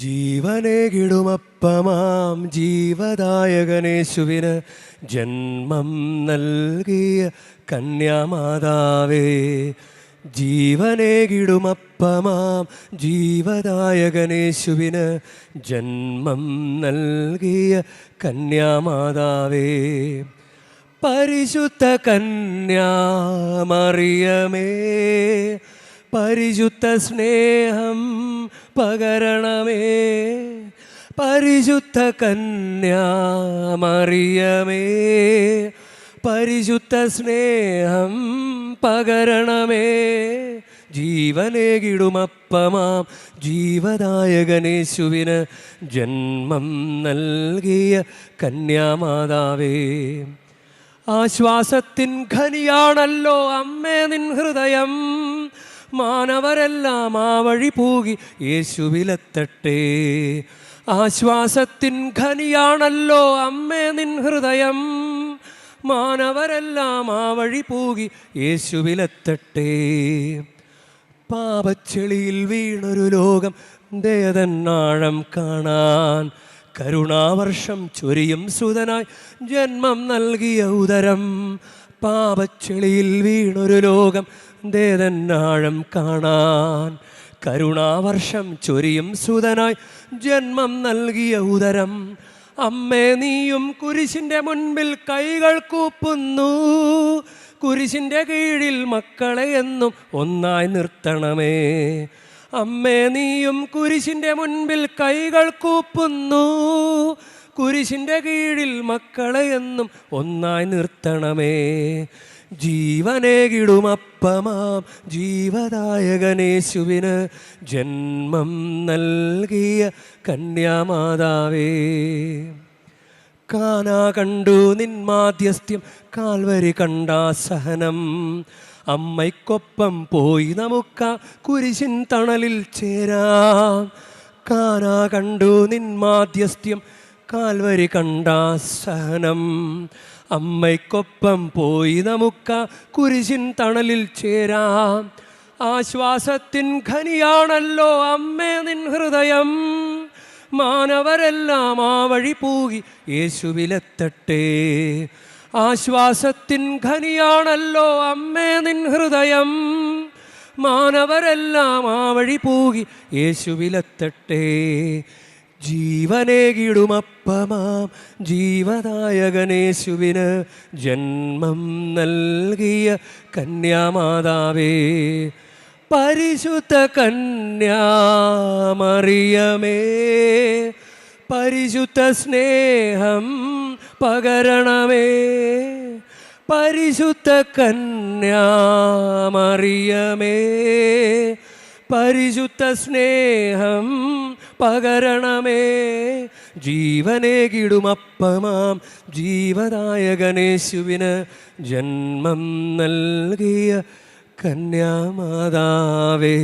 ജീവനേകിടുമപ്പമാം ജീവദായകനേശുവിന് ജന്മം നൽകിയ കന്യാമാതാവേ. ജീവനേകിടുമപ്പമാം ജീവദായകനേശുവിന് ജന്മം നൽകിയ കന്യാമാതാവേ. പരിശുദ്ധ കന്യാമറിയമേ പരിശുദ്ധ സ്നേഹം പകരണമേ. പരിശുദ്ധ കന്യാമറിയമേ പരിശുദ്ധ സ്നേഹം പകരണമേ. ജീവനേകിടുമപ്പമാം ജീവദായകനേശുവിന് ജന്മം നൽകിയ കന്യാമാതാവേ. ആശ്വാസത്തിൻ ഖനിയാണല്ലോ അമ്മേ നിൻ ഹൃദയം. മാനവരെല്ലാം ആ വഴി പൂകി. യേശുവിലെത്തട്ടെ. ആശ്വാസത്തിൻ ഖനിയാണല്ലോ അമ്മേ നിൻ ഹൃദയം. മാനവരെല്ലാം ആ വഴി പൂകി. യേശുവിലെത്തട്ടെ. പാപച്ചെളിയിൽ വീണൊരു ലോകം ദേതന്നാഴം കാണാൻ. കരുണാവർഷം ചൊരിയും സുതനായി ജന്മം നൽകിയ ഉദരം. പാപച്ചെളിയിൽ വീണൊരു ലോകം ദേതന്നാഴം കാണാൻ. കരുണാവർഷം ചൊരിയും സുതനായി ജന്മം നൽകിയ ഉദരം. അമ്മേ നീയും കുരിശിന്റെ മുൻപിൽ കൈകൾ കൂപ്പുന്നു. കുരിശിന്റെ കീഴിൽ മക്കളെ എന്നും ഒന്നായി നിർത്തണമേ. അമ്മേ നീയും കുരിശിന്റെ മുൻപിൽ കൈകൾ കൂപ്പുന്നു. കുരിശിന്റെ കീഴിൽ മക്കളെ എന്നും ഒന്നായി നിർത്തണമേ. ജീവനേകിടുമപ്പമാം ജീവദായകനേശുവിന് ജന്മം നൽകിയ കന്യാമാതാവേ. കാനാ കണ്ടു നിന്മാധ്യസ്ഥ്യം കാൽവരി കണ്ടാ സഹനം. അമ്മയ്ക്കൊപ്പം പോയി നമുക്ക കുരിശിൻ തണലിൽ ചേരാം. കാനാ കണ്ടു നിന്മാധ്യസ്ഥ്യം കാൽവരി കണ്ടാ സഹനം. അമ്മയ്ക്കൊപ്പം പോയി നമുക്ക കുരിശിൻ തണലിൽ ചേരാം. ആശ്വാസത്തിൻ ഖനിയാണല്ലോ അമ്മേ നിൻ ഹൃദയം. മാനവരെല്ലാം ആ വഴി പൂകി യേശുവിലെത്തട്ടെ. ആശ്വാസത്തിൻ ഖനിയാണല്ലോ അമ്മേ നിൻ ഹൃദയം. മാനവരെല്ലാം ആ വഴി പൂകി യേശുവിലെത്തട്ടെ. ജീവനേകിടുമപ്പമാം. ജീവദായകനേശുവിന് ജന്മം നൽകിയ കന്യാമാതാവേ പരിശുദ്ധ കന്യാമറിയമേ പരിശുദ്ധ സ്നേഹം പകരണമേ പരിശുദ്ധ കന്യാമറിയമേ പരിശുദ്ധ സ്നേഹം പകരണമേ. ജീവനേകിടുമപ്പമാം ജീവദായകനേശുവിന് ജന്മം നൽകിയ കന്യാമാതാവേ.